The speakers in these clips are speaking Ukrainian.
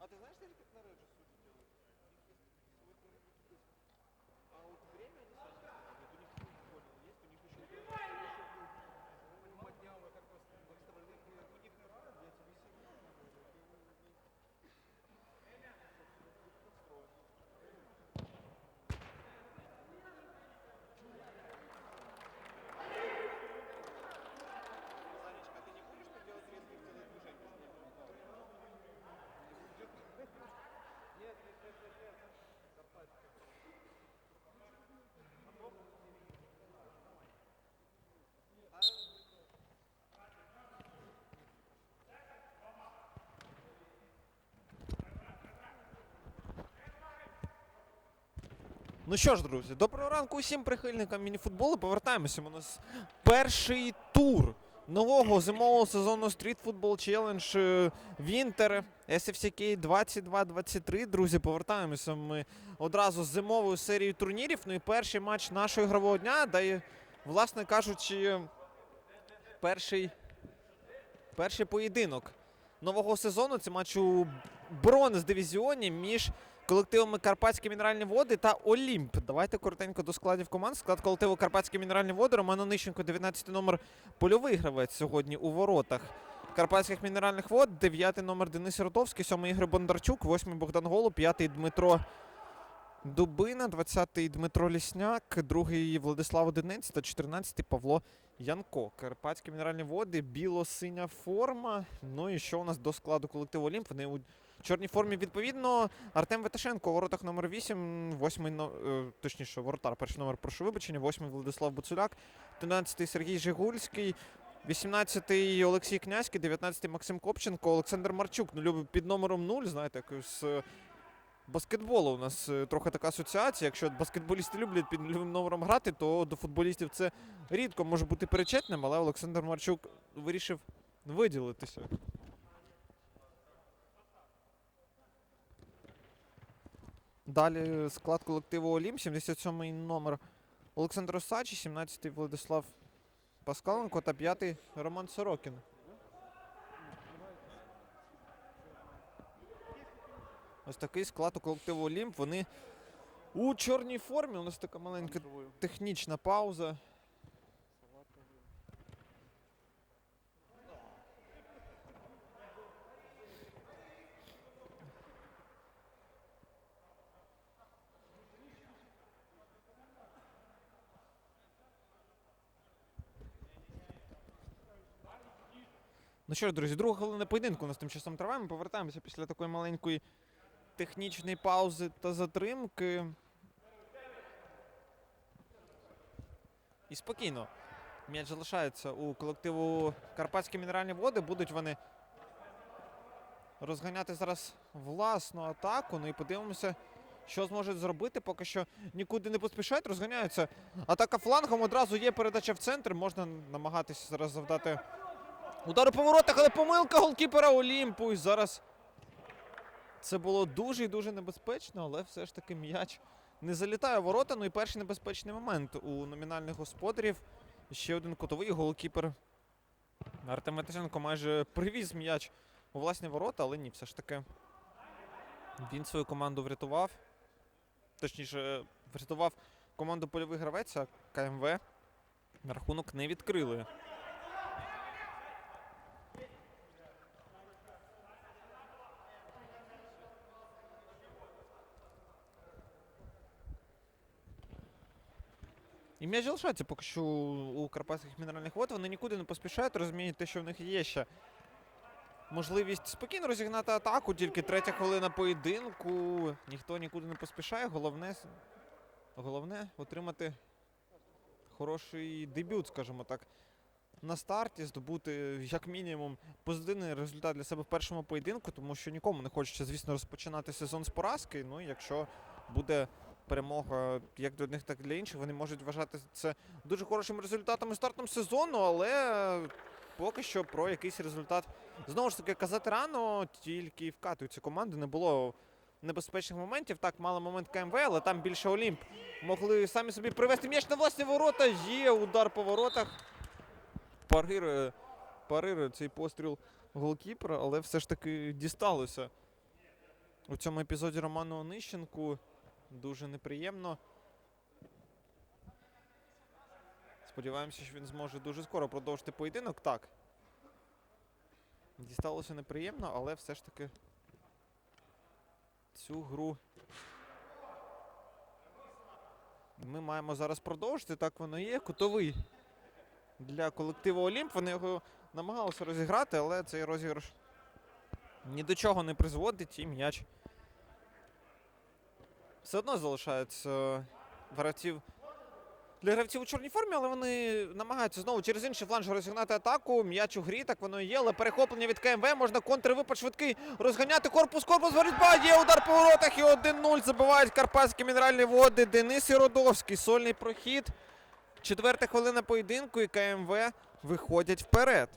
А ты знаешь, де как на Реджи Ну що ж, друзі, доброго ранку усім прихильникам мініфутболу. Повертаємося. У нас перший тур нового зимового сезону Street Football Challenge Winter SFCK 22-23. Друзі, повертаємося ми одразу з зимовою серією турнірів. Ну і перший матч нашого ігрового дня, да і, власне кажучи, перший, перший поєдинок нового сезону. Це матч у бронз дивізіоні між колективами Карпатські мінеральні води та Олімп. Давайте коротенько до складів команд. Склад колективу Карпатські мінеральні води. Роман Онищенко, 19 номер польовий гравець сьогодні у воротах. Карпатських мінеральних вод, 9 номер Денис Ротовський, 7 Ігор Бондарчук, 8 Богдан Голуб, 5 Дмитро Дубина, 20-й Дмитро Лісняк, 2 Владислав Одинець та 14 Павло Янко. Карпатські мінеральні води, біло-синя форма. Ну і що у нас до складу колективу Олімп? Вони у чорній формі відповідно. Артем Веташенко у воротах номер 8, 8 е, точніше, воротар, перший номер, прошу вибачення, 8 Владислав Буцуляк, 13 Сергій Жигульський, 18-й Олексій Князький, 19-й Максим Копченко, Олександр Марчук. Ну, любить під номером 0, знаєте, якось е, баскетболу у нас е, трохи така асоціація. Якщо баскетболісти люблять під нульовим номером грати, то до футболістів це рідко може бути причетним, але Олександр Марчук вирішив виділитися. Далі склад колективу Олім, 77-й номер Олександр Осачі, 17-й Владислав Паскаленко та 5-й Роман Сорокін. Ось такий склад у колективу Олімп. Вони у чорній формі. У нас така маленька технічна пауза. Ну що ж, друзі, друга хвилина поєдинку у нас тим часом триває. Ми повертаємося після такої маленької технічної паузи та затримки. І спокійно. М'яч залишається у колективу Карпатські мінеральні води. Будуть вони розганяти зараз власну атаку. Ну і подивимося, що зможуть зробити. Поки що нікуди не поспішають, розганяються. Атака флангом одразу є передача в центр. Можна намагатися зараз завдати удару по воротах, але помилка голкіпера Олімпу. І зараз це було дуже і дуже небезпечно, але все ж таки м'яч не залітає в ворота. Ну і перший небезпечний момент у номінальних господарів. Ще один кутовий голкіпер. Артем Меташенко майже привіз м'яч у власні ворота, але ні, все ж таки він свою команду врятував. Точніше, врятував команду польовий гравець, а КМВ рахунок не відкрили. І м'яч залишається поки що у карпатських мінеральних вод. Вони нікуди не поспішають, розуміють те, що в них є ще можливість спокійно розігнати атаку. Тільки третя хвилина поєдинку. Ніхто нікуди не поспішає. Головне, головне отримати хороший дебют, скажімо так. На старті здобути як мінімум позитивний результат для себе в першому поєдинку, тому що нікому не хочеться, звісно, розпочинати сезон з поразки. Ну, якщо буде перемога як для одних, так і для інших. Вони можуть вважати це дуже хорошим результатом і стартом сезону, але поки що про якийсь результат знову ж таки казати рано, тільки вкатуються команди. Не було небезпечних моментів. Так, мали момент КМВ, але там більше Олімп. Могли самі собі привести м'яч на власні ворота. Є удар по воротах. Парирує, парирує цей постріл голкіпера, але все ж таки дісталося. У цьому епізоді Роману Онищенку дуже неприємно. Сподіваємося, що він зможе дуже скоро продовжити поєдинок. Так. Дісталося неприємно, але все ж таки цю гру ми маємо зараз продовжити. Так воно є. Кутовий для колективу Олімп. Вони його намагалися розіграти, але цей розіграш ні до чого не призводить і м'яч. Все одно залишається е, гравців для гравців у чорній формі, але вони намагаються знову через інший фланж розігнати атаку. М'яч у грі, так воно і є, але перехоплення від КМВ. Можна контрвипад швидкий розганяти корпус, корпус, боротьба, є удар по воротах і 1-0 забивають карпатські мінеральні води. Денис Іродовський, сольний прохід. Четверта хвилина поєдинку і КМВ виходять вперед.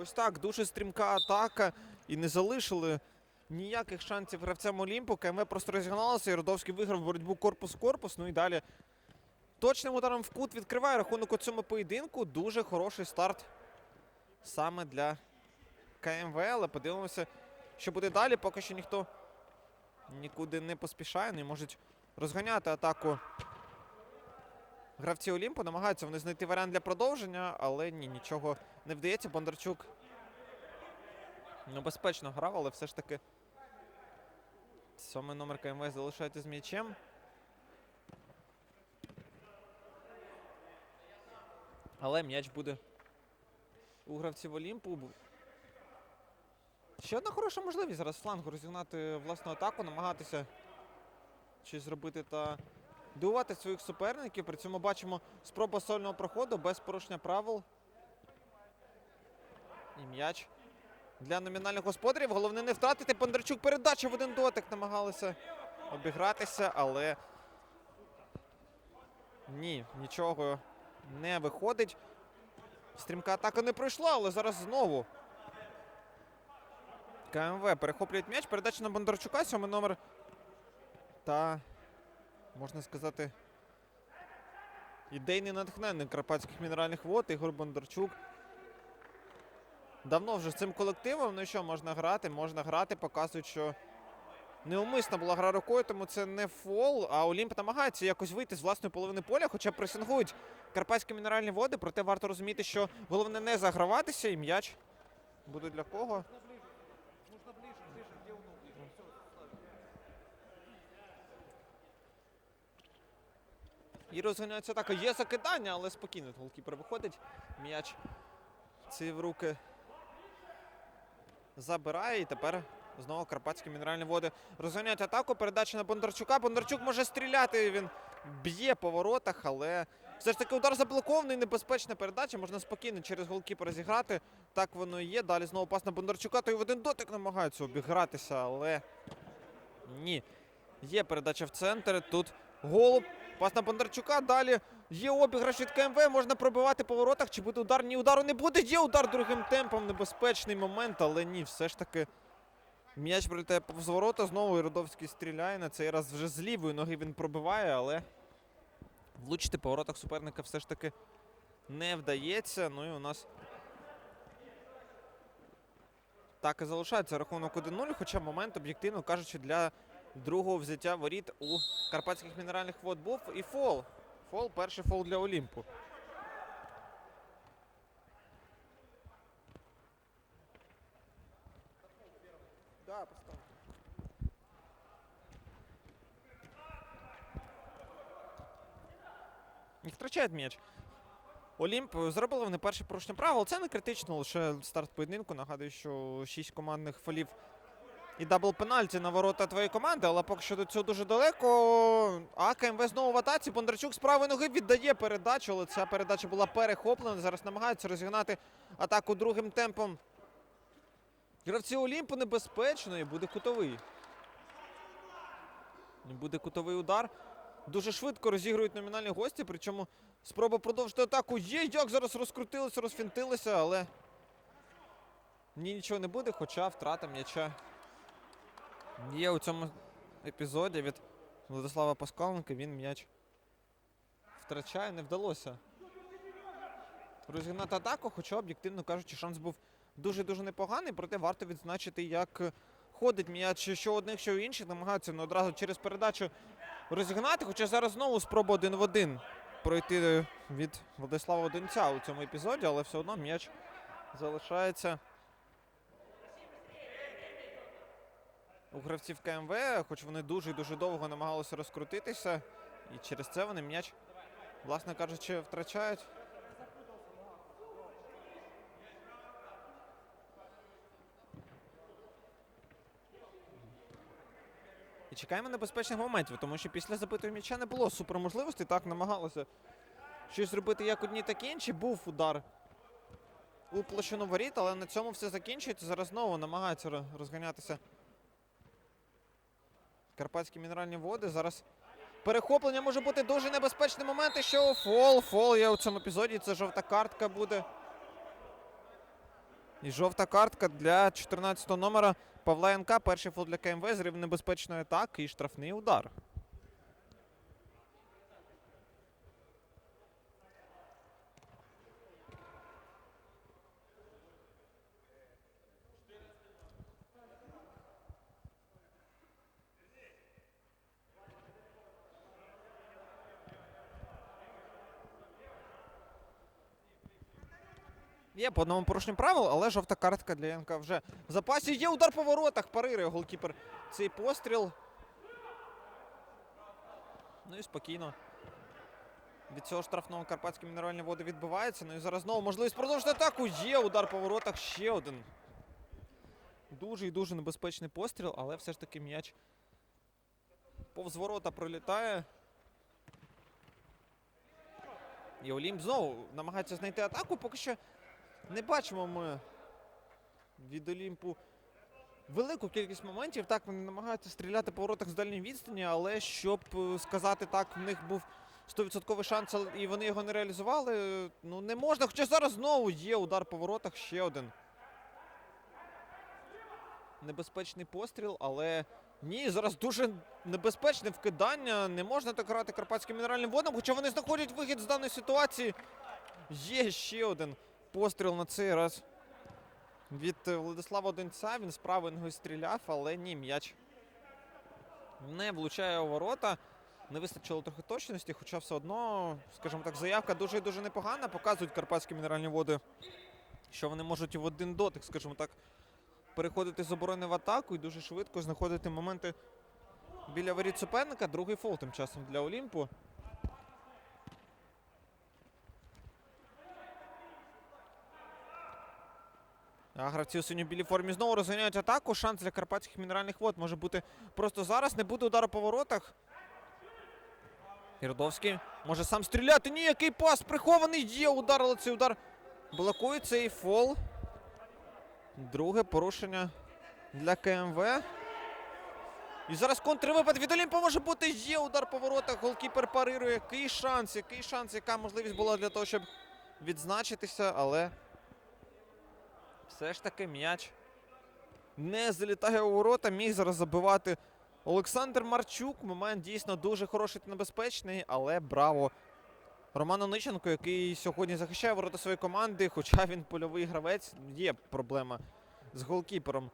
Ось так, дуже стрімка атака і не залишили ніяких шансів гравцям Олімпу. КМВ просто розігналося і Родовський виграв боротьбу корпус-корпус. Ну і далі точним ударом в кут відкриває рахунок у цьому поєдинку. Дуже хороший старт саме для КМВ. Але подивимося, що буде далі. Поки що ніхто нікуди не поспішає, не можуть розганяти атаку. Гравці Олімпу намагаються вони знайти варіант для продовження, але ні, нічого не вдається. Бондарчук небезпечно грав, але все ж таки сьомий номер КМВ залишається з м'ячем. Але м'яч буде у гравців Олімпу. Ще одна хороша можливість зараз флангу розігнати власну атаку, намагатися щось зробити та дивувати своїх суперників. При цьому бачимо спроба сольного проходу без порушення правил. І м'яч для номінальних господарів. Головне не втратити. Бондарчук передача в один дотик намагалися обігратися, але ні, нічого не виходить. Стрімка атака не пройшла, але зараз знову. КМВ перехоплюють м'яч. Передача на Бондарчука, сьомий номер. Та, можна сказати, ідейний натхненник карпатських мінеральних вод Ігор Бондарчук. Давно вже з цим колективом. Ну що, можна грати, можна грати, показують, що неумисна була гра рукою, тому це не фол. А Олімп намагається якось вийти з власної половини поля, хоча пресингують карпатські мінеральні води. Проте варто розуміти, що головне не заграватися, і м'яч буде для кого. І розганяється атака. Є закидання, але спокійно. Голкіпер виходить. М'яч ці в руки забирає. І тепер знову Карпатські мінеральні води розганяють атаку. Передача на Бондарчука. Бондарчук може стріляти. Він б'є по воротах, але все ж таки удар заблокований. Небезпечна передача. Можна спокійно через голкіпера зіграти. Так воно і є. Далі знову пас на Бондарчука. Той в один дотик намагаються обігратися, але ні. Є передача в центр. Тут голуб. Пас на Бондарчука. Далі є обіграш від КМВ. Можна пробивати по воротах. Чи буде удар? Ні, удару не буде. Є удар другим темпом. Небезпечний момент, але ні, все ж таки. М'яч прилітає повз ворота. Знову Іродовський стріляє. На цей раз вже з лівої ноги він пробиває, але влучити по воротах суперника все ж таки не вдається. Ну і у нас так і залишається рахунок 1-0, хоча момент, об'єктивно кажучи, для другого взяття воріт у Карпатських мінеральних вод був і фол. Фол, перший фол для Олімпу. Не втрачають м'яч. Олімп е, зробили вони перше порушення правил. Це не критично, лише старт поєдинку. Нагадую, що 6 командних фолів і дабл пенальті на ворота твоєї команди, але поки що до цього дуже далеко. А КМВ знову в атаці. Бондарчук з правої ноги віддає передачу, але ця передача була перехоплена. Зараз намагаються розігнати атаку другим темпом. Гравці Олімпу небезпечно і буде кутовий. Буде кутовий удар. Дуже швидко розігрують номінальні гості, причому спроба продовжити атаку є. Як зараз розкрутилися, розфінтилися, але ні, нічого не буде, хоча втрата м'яча є у цьому епізоді від Владислава Паскаленка. Він м'яч втрачає, не вдалося розігнати атаку, хоча, об'єктивно кажучи, шанс був дуже-дуже непоганий, проте варто відзначити, як ходить м'яч що одних, що інших, намагаються ну, одразу через передачу розігнати, хоча зараз знову спроба один в один пройти від Владислава Одинця у цьому епізоді, але все одно м'яч залишається у гравців КМВ, хоч вони дуже і дуже довго намагалися розкрутитися, і через це вони м'яч, власне кажучи, втрачають. І чекаємо небезпечних моментів, тому що після забитого м'яча не було суперможливостей. Так намагалися щось зробити як одні, так і інші. Був удар у площину воріт, але на цьому все закінчується. Зараз знову намагаються розганятися карпатські мінеральні води. Зараз перехоплення може бути дуже небезпечний момент. І що фол, фол є у цьому епізоді. Це жовта картка буде. І жовта картка для 14-го номера Павла Янка. Перший фол для КМВ, Зрів небезпечної атаки і штрафний удар. Є по одному порушенню правил, але жовта картка для Янка вже в запасі. Є удар по воротах. Парирує голкіпер цей постріл. Ну і спокійно. Від цього штрафного карпатські мінеральні води відбиваються. Ну і зараз знову можливість продовжити атаку. Є удар по воротах. Ще один. Дуже і дуже небезпечний постріл, але все ж таки м'яч повз ворота пролітає. І Олімп знову намагається знайти атаку. Поки що не бачимо ми від Олімпу велику кількість моментів. Так, вони намагаються стріляти по воротах з дальньої відстані, але щоб е, сказати так, в них був 100% шанс, і вони його не реалізували. Ну не можна. Хоча зараз знову є удар по воротах, ще один. Небезпечний постріл, але ні, зараз дуже небезпечне вкидання. Не можна так грати карпатським мінеральним водам, хоча вони знаходять вихід з даної ситуації. Є ще один постріл на цей раз від е, Владислава Донця. Він з правої стріляв, але ні, м'яч не влучає у ворота. Не вистачило трохи точності, хоча все одно, скажімо так, заявка дуже і дуже непогана. Показують карпатські мінеральні води, що вони можуть в один дотик, скажімо так, переходити з оборони в атаку і дуже швидко знаходити моменти біля воріт суперника. Другий фол тим часом для Олімпу. А гравці у синьо-білій формі знову розганяють атаку. Шанс для карпатських мінеральних вод може бути просто зараз. Не буде удару по воротах. Ірдовський може сам стріляти. Ні, який пас прихований. Є удар, але цей удар блокується і фол. Друге порушення для КМВ. І зараз контрвипад від Олімпа може бути. Є удар по воротах. Голкіпер парирує. Який шанс, який шанс, яка можливість була для того, щоб відзначитися, але все ж таки м'яч не залітає у ворота. Міг зараз забивати Олександр Марчук. Момент дійсно дуже хороший та небезпечний, але браво Роману Ниченко, який сьогодні захищає ворота своєї команди, хоча він польовий гравець. Є проблема з голкіпером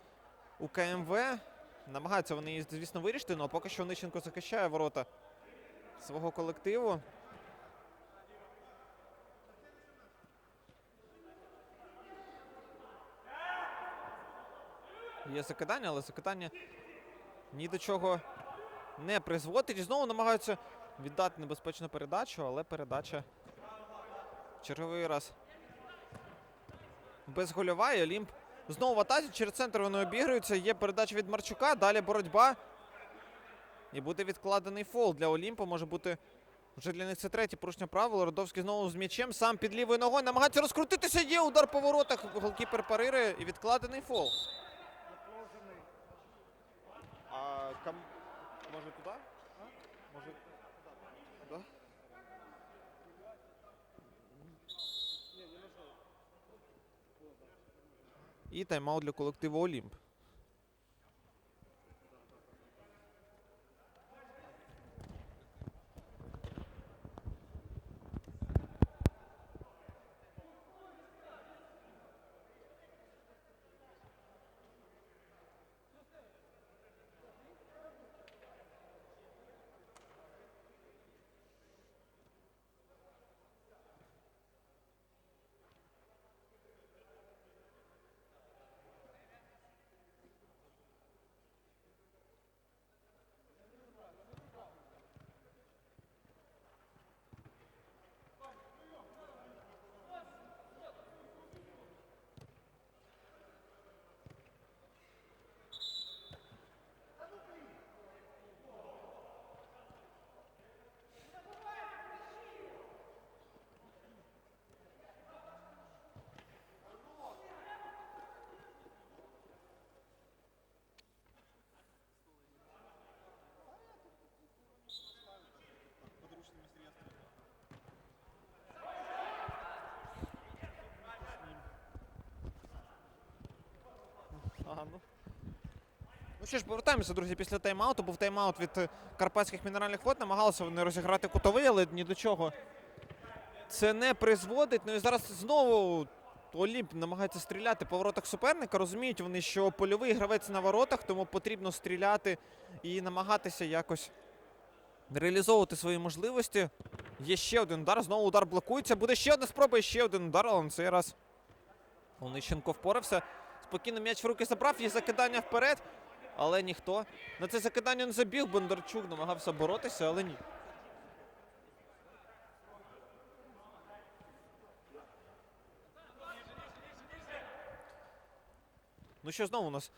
у КМВ. Намагаються вони її, звісно, вирішити, але поки що Ниченко захищає ворота свого колективу. Є закидання, але закидання ні до чого не призводить. І знову намагаються віддати небезпечну передачу, але передача черговий раз безгольова. І Олімп знову в атаці. Через центр вони обігруються. Є передача від Марчука. Далі боротьба. І буде відкладений фол для Олімпу. Може бути вже для них це третє порушення правил. Родовський знову з м'ячем. Сам під лівою ногою намагається розкрутитися. Є удар по воротах. Голкіпер парирує і відкладений фол. А кам... може туди? Може туди? І тайм-аут для колективу Олімп. Ну що ж, повертаємося, друзі, після тайм-ауту. Був тайм-аут від е, карпатських мінеральних вод. Намагалися вони розіграти кутовий, але ні до чого це не призводить. Ну і зараз знову Олімп намагається стріляти по воротах суперника. Розуміють вони, що польовий гравець на воротах, тому потрібно стріляти і намагатися якось реалізовувати свої можливості. Є ще один удар. Знову удар блокується. Буде ще одна спроба, і ще один удар, але на цей раз Онищенко впорався. Спокійно м'яч в руки забрав, є закидання вперед, але ніхто. На це закидання не забіг. Бондарчук намагався боротися, але ні. Ну що знову у нас?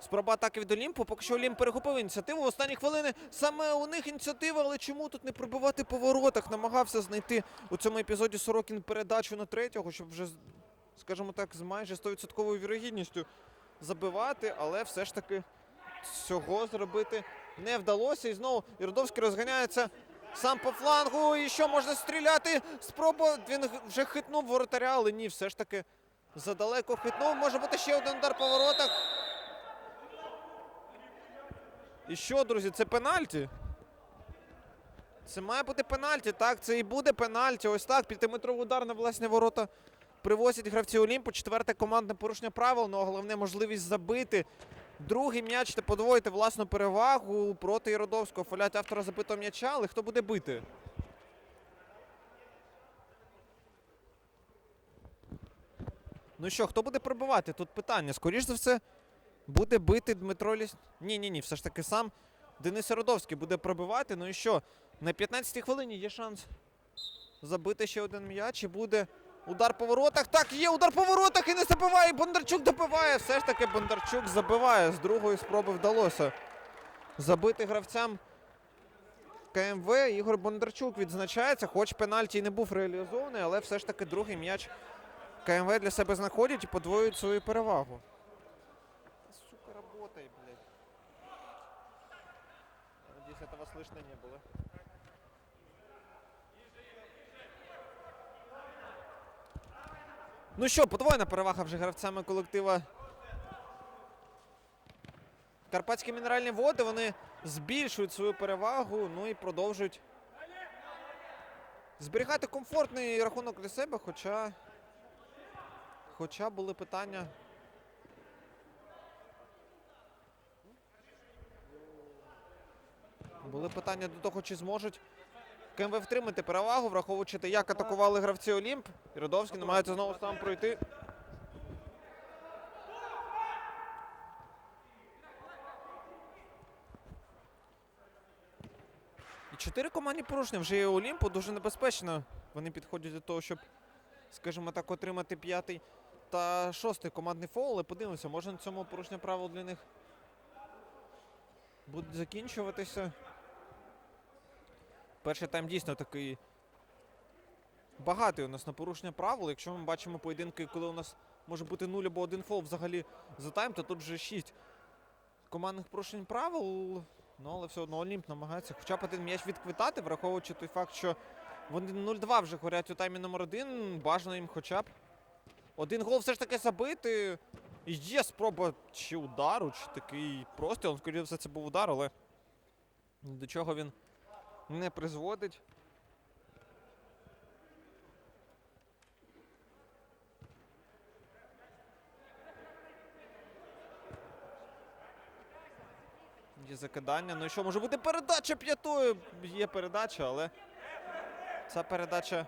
Спроба атаки від Олімпу. Поки що Олімп перехопив ініціативу. В останні хвилини саме у них ініціатива, але чому тут не пробивати по воротах? Намагався знайти у цьому епізоді Сорокін передачу на третього, щоб вже, скажімо так, з майже 100% вірогідністю забивати, але все ж таки цього зробити не вдалося. І знову Іродовський розганяється сам по флангу. І що можна стріляти? Спроба. Він вже хитнув воротаря, але ні, все ж таки задалеко хитнув. Може бути ще один удар по воротах. І що, друзі, це пенальті? Це має бути пенальті, так, це і буде пенальті. Ось так, п'ятиметровий удар на власні ворота привозять гравці Олімпу. Четверте командне порушення правил, ну а головне можливість забити. Другий м'яч та подвоїти власну перевагу проти Іродовського. Фолять автора забитого м'яча, але хто буде бити? Ну що, хто буде пробивати? Тут питання. Скоріш за все, буде бити Дмитро Ліс. Ні, ні, ні, все ж таки сам Денис Родовський буде пробивати. Ну і що? На 15-й хвилині є шанс забити ще один м'яч і буде удар по воротах. Так, є удар по воротах і не забиває. Бондарчук добиває. Все ж таки Бондарчук забиває. З другої спроби вдалося забити гравцям КМВ. Ігор Бондарчук відзначається, хоч пенальті й не був реалізований, але все ж таки другий м'яч КМВ для себе знаходять і подвоюють свою перевагу. Сука, работай, блядь. Надеюсь, этого слышно не было. Ну що, подвойна перевага вже гравцями колектива. Карпатські мінеральні води вони збільшують свою перевагу, ну і продовжують зберігати комфортний рахунок для себе, хоча. Хоча були питання. Були питання до того, чи зможуть КМВ втримати перевагу, враховуючи те, як атакували гравці Олімп. І Родовський намагається знову сам пройти. І чотири командні порушення вже є у Олімпу. Дуже небезпечно. Вони підходять до того, щоб, скажімо так, отримати п'ятий та шостий командний фол. Але подивимося, може на цьому порушення правил для них буде закінчуватися. Перший тайм дійсно такий багатий у нас на порушення правил. Якщо ми бачимо поєдинки, коли у нас може бути 0 або один фол взагалі за тайм, то тут вже 6 командних порушень правил. Ну, але все одно Олімп намагається хоча б один м'яч відквитати, враховуючи той факт, що вони 0-2 вже горять у таймі номер один. Бажано їм хоча б Один гол все ж таки забити. І Є спроба чи удару, чи такий простріл. Скоріше все, це був удар, але до чого він не призводить. Є закидання. Ну і що може бути передача п'ятою? Є передача, але ця передача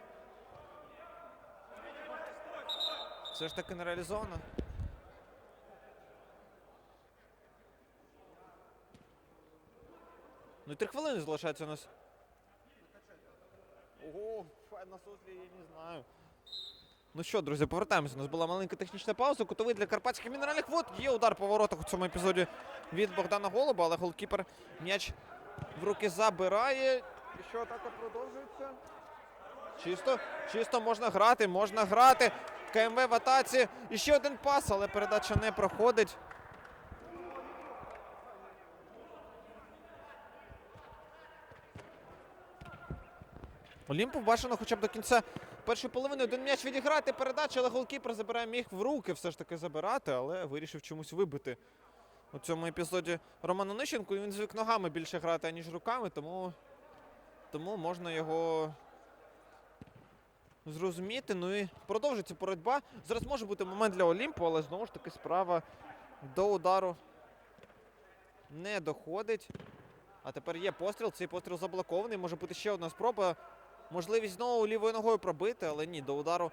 все ж таки не реалізована. Ну і три хвилини залишається у нас. Ого, суслі, я не знаю. Ну що, друзі, повертаємося. У нас була маленька технічна пауза. Кутовий для карпатських мінеральних вод. Є удар по воротах у цьому епізоді від Богдана Голуба, але голкіпер м'яч в руки забирає. І що атака продовжується? Чисто, чисто можна грати, можна грати. КМВ в атаці. І ще один пас, але передача не проходить. Олімпу бажано хоча б до кінця першої половини один м'яч відіграти. Передача, але голкіпер забирає міг в руки все ж таки забирати, але вирішив чомусь вибити. У цьому епізоді Роману Нищенку. Він звик ногами більше грати, аніж руками, тому, тому можна його зрозуміти. Ну і продовжиться боротьба. Зараз може бути момент для Олімпу, але знову ж таки справа до удару не доходить. А тепер є постріл. Цей постріл заблокований. Може бути ще одна спроба. Можливість знову лівою ногою пробити, але ні, до удару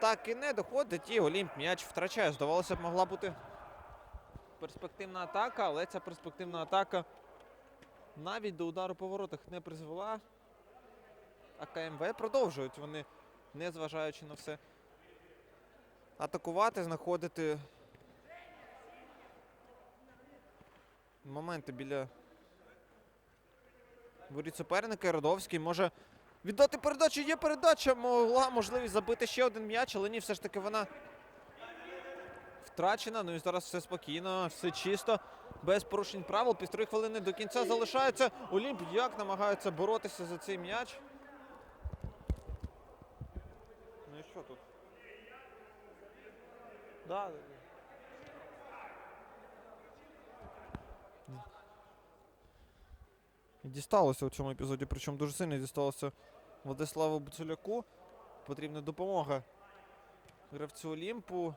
так і не доходить. І Олімп м'яч втрачає. Здавалося б, могла бути перспективна атака, але ця перспективна атака навіть до удару по воротах не призвела. А КМВ продовжують вони, незважаючи на все, атакувати, знаходити моменти біля воріт суперника. Родовський може віддати передачу. Є передача. Могла можливість забити ще один м'яч, але ні, все ж таки вона втрачена. Ну і зараз все спокійно, все чисто, без порушень правил. Півтори хвилини до кінця залишається. Олімп як намагається боротися за цей м'яч. Ну і що тут? Да. Дісталося у цьому епізоді, причому дуже сильно дісталося Владиславу Буцуляку. Потрібна допомога гравцю Олімпу.